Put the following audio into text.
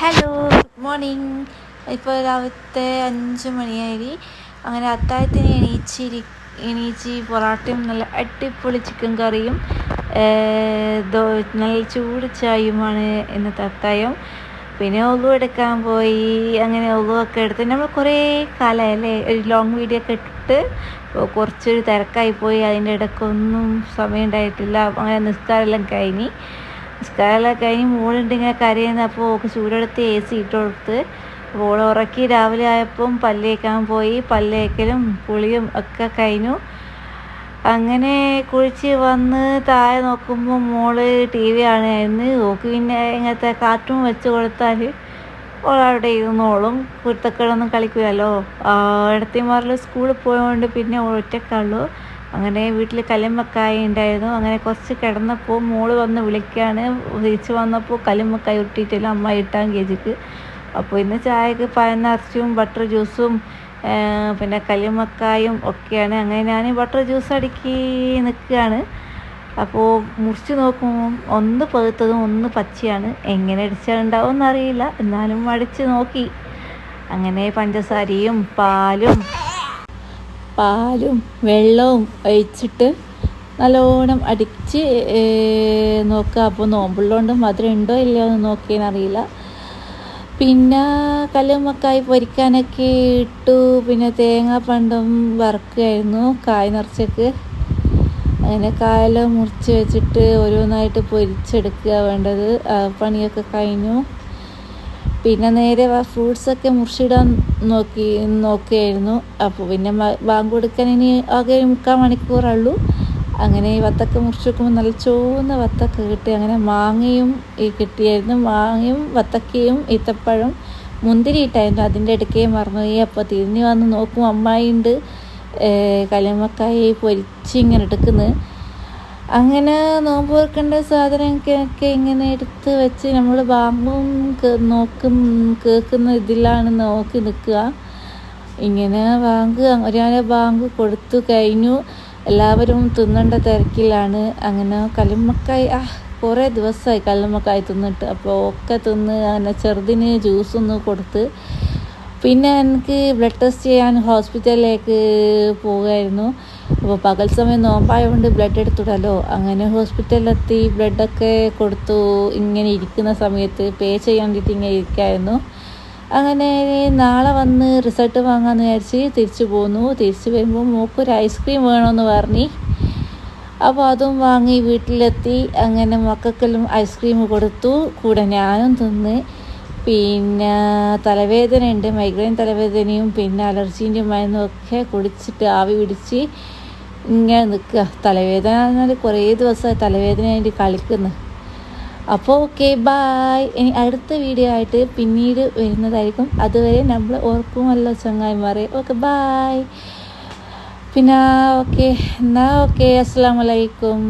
Hello good morning ഇപ്പോൾ രാവിലത്തെ അഞ്ച് മണിയായി. അങ്ങനെ അത്താഴത്തിന് എണീച്ചിരി എണീച്ചി പൊറാട്ടയും നല്ല അടിപൊളി ചിക്കൻ കറിയും നല്ല ചൂട് ചായയുമാണ് ഇന്നത്തെ അത്തായം. പിന്നെ ഒളു എടുക്കാൻ പോയി. അങ്ങനെ ഒളു എടുത്ത് നമ്മൾ കുറേ കാലമല്ലേ ഒരു ലോങ് വീഡിയോ ഒക്കെ ഇട്ടിട്ട് കുറച്ചൊരു തിരക്കായി പോയി. അതിന്റെ ഇടയ്ക്കൊന്നും സമയം ഉണ്ടായിട്ടില്ല. അങ്ങനെ നിസ്കാരമെല്ലാം കഴിഞ്ഞ്. നിസ്കാരമെല്ലാം കഴിഞ്ഞ് മോളുണ്ട് ഇങ്ങനെ കരയുന്നത് അപ്പോൾ ചൂടെടുത്ത് എ സി ഇട്ട് കൊടുത്ത് ഉറക്കി രാവിലെ ആയപ്പം പല്ലേക്കാൻ പോയി. പല്ലേക്കലും കുളിയും ഒക്കെ കഴിഞ്ഞു. അങ്ങനെ കുഴിച്ച് വന്ന് താഴെ നോക്കുമ്പോൾ മോൾ ടി വി ആണായിരുന്നു ഓക്ക് പിന്നെ ഇങ്ങനത്തെ കാർട്ടൂൺ വെച്ച് കൊടുത്താൽ ഓളവിടെ ഇരുന്നോളും. കുരുത്തക്കേടൊന്നും കളിക്കില്ലല്ലോ ഇടത്തിമാരിൽ സ്കൂളിൽ പോയതുകൊണ്ട് പിന്നെ ഒറ്റക്കാളു അങ്ങനെ വീട്ടിൽ കല്ലുമ്മക്കായ ഉണ്ടായിരുന്നു. അങ്ങനെ കുറച്ച് കിടന്നപ്പോൾ മോൾ വന്ന് വിളിക്കുകയാണ് തിരിച്ച് വന്നപ്പോൾ കല്ലുമ്മക്കായ ഉരുട്ടിയിട്ടില്ല അമ്മ ഇട്ടാൻ കേജിക്ക്. അപ്പോൾ ഇന്ന് ചായക്ക് പഴം നിറച്ചും ബട്ടർ ജ്യൂസും പിന്നെ പിന്നെ കല്ലുമ്മക്കായും ഒക്കെയാണ്. അങ്ങനെ ഞാൻ ബട്ടർ ജ്യൂസ് അടുക്കി നിൽക്കുകയാണ് അപ്പോൾ മുറിച്ച് നോക്കുമ്പോൾ ഒന്ന് പഴുത്തതും ഒന്ന് പച്ചയാണ്. എങ്ങനെ അടിച്ചാലുണ്ടാവും എന്നറിയില്ല എന്നാലും അടിച്ച് നോക്കി. അങ്ങനെ പഞ്ചസാരയും പാലും പാലും വെള്ളവും ഒഴിച്ചിട്ട് നല്ലോണം അടിച്ച് നോക്കുക. അപ്പോൾ നോമ്പുള്ളതുകൊണ്ട് മധുരം ഉണ്ടോ ഇല്ലയോ എന്ന് നോക്കിയെന്നറിയില്ല. പിന്നെ കല്ലുമ്മക്കായി പൊരിക്കാനൊക്കെ ഇട്ടു. പിന്നെ തേങ്ങ പണ്ടും വറക്കുകയായിരുന്നു കായ് നിറച്ചൊക്കെ. അങ്ങനെ കായെല്ലാം മുറിച്ച് വെച്ചിട്ട് ഓരോന്നായിട്ട് പൊരിച്ചെടുക്കുക വേണ്ടത്. പണിയൊക്കെ കഴിഞ്ഞു. പിന്നെ നേരെ ഫ്രൂട്ട്സൊക്കെ മുറിച്ചിടാൻ നോക്കി നോക്കുകയായിരുന്നു അപ്പോൾ പിന്നെ ബാങ്ക് കൊടുക്കാൻ ഇനി ആകെ മുക്കാൽ മണിക്കൂറുള്ളൂ. അങ്ങനെ ഈ വത്തക്ക മുറിച്ച് വെക്കുമ്പോൾ നല്ല ചുവന്ന വത്തക്ക കിട്ടി. അങ്ങനെ മാങ്ങയും ഈ കിട്ടിയായിരുന്നു. മാങ്ങയും വത്തക്കയും ഈത്തപ്പഴം മുന്തിരി ഇട്ടായിരുന്നു. അതിന്റെ ഇടയ്ക്കേ മറന്നുപോയി അപ്പോൾ തിരിഞ്ഞ് വന്ന് നോക്കും അമ്മായിണ്ട് കല്ലുമ്മക്കായി പൊരിച്ച് ഇങ്ങനെ എടുക്കുന്നത് അങ്ങനെ നോമ്പ് തുറക്കേണ്ട സാധനമൊക്കെ ഇങ്ങനെ എടുത്ത് വെച്ച് നമ്മൾ വാങ്ങും നോക്കും കേൾക്കുന്ന ഇതിലാണ് നോക്കി നിൽക്കുക. ഇങ്ങനെ ബാങ്ക് ഒരാളെ ബാങ്ക് കൊടുത്തു കഴിഞ്ഞു. എല്ലാവരും തിന്നേണ്ട തിരക്കിലാണ്. അങ്ങനെ കല്ലുമ്മക്കായി ആ കുറേ ദിവസമായി കല്ലുമ്മക്കായി തിന്നിട്ട്. അപ്പോൾ ഒക്കെ തിന്ന് അങ്ങനെ ചെറുതിന് ജ്യൂസൊന്ന് കൊടുത്ത് പിന്നെ എനിക്ക് ബ്ലഡ് ടെസ്റ്റ് ചെയ്യാൻ ഹോസ്പിറ്റലിലേക്ക് പോവുകയായിരുന്നു. അപ്പോൾ പകൽ സമയം നോമ്പായതുകൊണ്ട് ബ്ലഡ് എടുത്തുടല്ലോ അങ്ങനെ ഹോസ്പിറ്റലിലെത്തി ബ്ലഡൊക്കെ കൊടുത്തു. ഇങ്ങനെ ഇരിക്കുന്ന സമയത്ത് പേ ചെയ്യാൻ വേണ്ടിയിട്ട് ഇങ്ങനെ ഇരിക്കായിരുന്നു. അങ്ങനെ നാളെ വന്ന് റിസൾട്ട് വാങ്ങാമെന്ന് വിചാരിച്ച് തിരിച്ചു പോന്നു. തിരിച്ചു വരുമ്പോൾ മൂക്കൊരു ഐസ്ക്രീം വേണമെന്ന് പറഞ്ഞു. അപ്പോൾ അതും വാങ്ങി വീട്ടിലെത്തി. അങ്ങനെ മക്കൾക്കെല്ലാം ഐസ്ക്രീം കൊടുത്തു. കൂടെ ഞാനും തിന്ന്. പിന്നെ തലവേദന ഉണ്ട് മൈഗ്രെയിൻ തലവേദനയും പിന്നെ അലർജീന്റെ മരുന്നും ഒക്കെ കുടിച്ചിട്ട് ആവി പിടിച്ച് ഇങ്ങനെ നിൽക്കുക. തലവേദന എന്നാൽ കുറേ ദിവസമായി തലവേദന ആയിട്ട് കളിക്കുന്നു. അപ്പോൾ ഓക്കെ ബായ് ഇനി അടുത്ത വീഡിയോ ആയിട്ട് പിന്നീട് വരുന്നതായിരിക്കും. അതുവരെ നമ്മൾ ഓർക്കുമല്ലോ ചങ്ങായിമാരെ. ഓക്കെ ബായ് പിന്നെ ഓക്കെ എന്നാൽ ഓക്കെ അസ്സാം വലൈക്കും